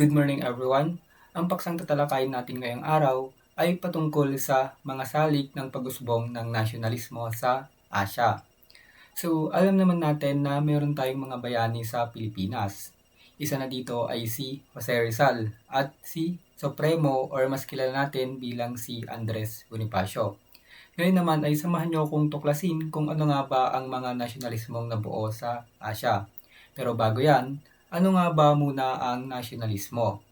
Good morning everyone. Ang paksang tatalakayin natin ngayong araw ay patungkol sa mga salik ng pag-usbong ng nasyonalismo sa Asya. So, alam naman natin na meron tayong mga bayani sa Pilipinas. Isa na dito ay si Jose Rizal at si Supremo or mas kilala natin bilang si Andres Bonifacio. Ngayon naman ay samahan niyo akong tuklasin kung ano nga ba ang mga nasyonalismong nabuo sa Asya. Pero bago yan, ano nga ba muna ang nasyonalismo?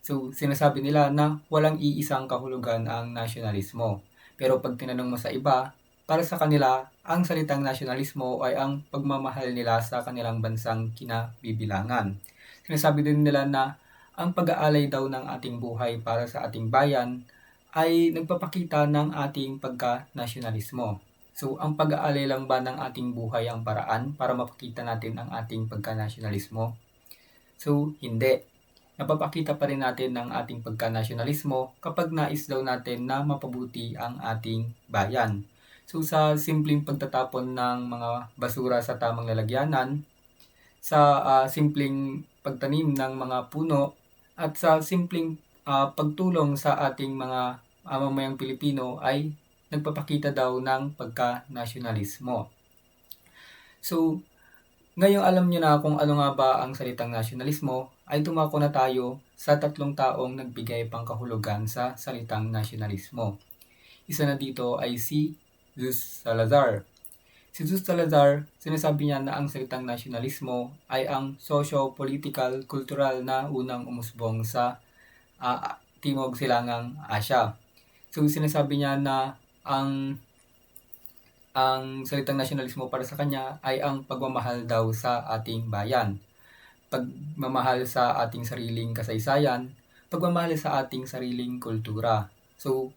So, sinasabi nila na walang iisang kahulugan ang nasyonalismo. Pero pag tinanong mo sa iba, para sa kanila, ang salitang nasyonalismo ay ang pagmamahal nila sa kanilang bansang kinabibilangan. Sinasabi din nila na ang pag-aalay daw ng ating buhay para sa ating bayan ay nagpapakita ng ating pagka-nasyonalismo. So, ang pag-aalay lang ba ng ating buhay ang paraan para mapakita natin ang ating pagka-nasyonalismo? So, hindi. Napapakita pa rin natin ng ating pagka-nasyonalismo kapag nais daw natin na mapabuti ang ating bayan. So, sa simpleng pagtatapon ng mga basura sa tamang lalagyanan, sa uh, simpleng pagtanim ng mga puno, at sa simpleng uh, pagtulong sa ating mga uh, mamayang Pilipino ay nagpapakita daw ng pagka-nasyonalismo. So, ngayong alam niyo na kung ano nga ba ang salitang nasyonalismo, ay tumako na tayo sa tatlong taong nagbigay pang kahulugan sa salitang nasyonalismo. Isa na dito ay si Luz Salazar. Si Luz Salazar, sinasabi niya na ang salitang nasyonalismo ay ang socio-political, cultural na unang umusbong sa uh, Timog Silangang Asya. So sinasabi niya na ang ang salitang nasyonalismo para sa kanya ay ang pagmamahal daw sa ating bayan. Pagmamahal sa ating sariling kasaysayan, pagmamahal sa ating sariling kultura. So,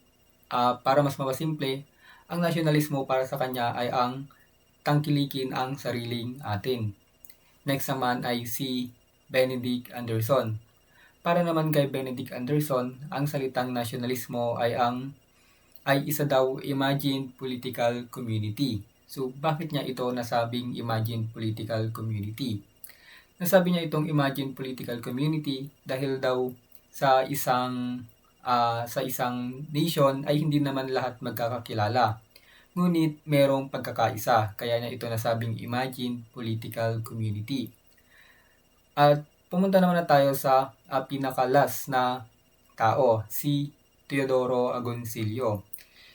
uh, para mas mapasimple, ang nasyonalismo para sa kanya ay ang tangkilikin ang sariling atin. Next naman ay si Benedict Anderson. Para naman kay Benedict Anderson, ang salitang nasyonalismo ay ang ay isa daw Imagine Political Community. So, bakit niya ito nasabing Imagine Political Community? Nasabi niya itong Imagine Political Community dahil daw sa isang uh, sa isang nation ay hindi naman lahat magkakakilala. Ngunit merong pagkakaisa, kaya niya ito nasabing Imagine Political Community. At pumunta naman na tayo sa uh, pinakalas na tao, si Teodoro Agoncillo.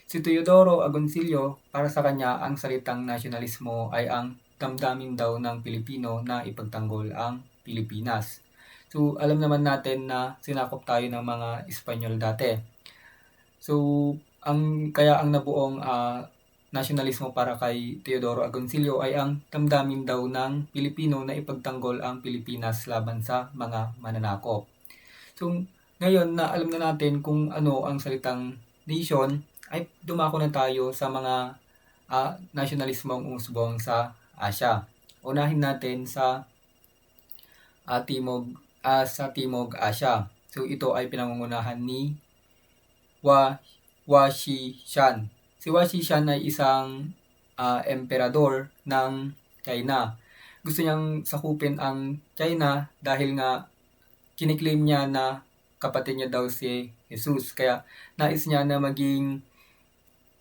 Si Teodoro Agoncillo, para sa kanya, ang salitang nasyonalismo ay ang damdamin daw ng Pilipino na ipagtanggol ang Pilipinas. So, alam naman natin na sinakop tayo ng mga Espanyol dati. So, ang kaya ang nabuong uh, nasyonalismo para kay Teodoro Agoncillo ay ang damdamin daw ng Pilipino na ipagtanggol ang Pilipinas laban sa mga mananakop. So, ngayon na alam na natin kung ano ang salitang nation, ay dumako na tayo sa mga uh, nasyonalismong umusbong sa Asya. Unahin natin sa uh, Timog uh, sa Timog Asya. So ito ay pinangungunahan ni Wa Washi Shan. Si Washi Shan ay isang uh, emperador ng China. Gusto niyang sakupin ang China dahil nga kiniklaim niya na kapatid niya daw si Jesus. Kaya nais niya na maging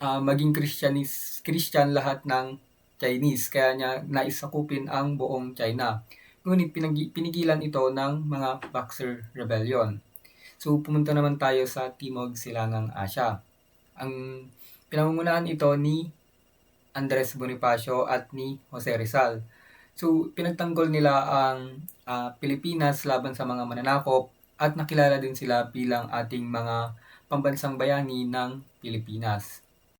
uh, maging Christianis, Christian lahat ng Chinese. Kaya niya naisakupin ang buong China. Ngunit pinag- pinigilan ito ng mga Boxer Rebellion. So pumunta naman tayo sa Timog Silangang Asya. Ang pinangungunahan ito ni Andres Bonifacio at ni Jose Rizal. So pinagtanggol nila ang uh, Pilipinas laban sa mga mananakop at nakilala din sila bilang ating mga pambansang bayani ng Pilipinas.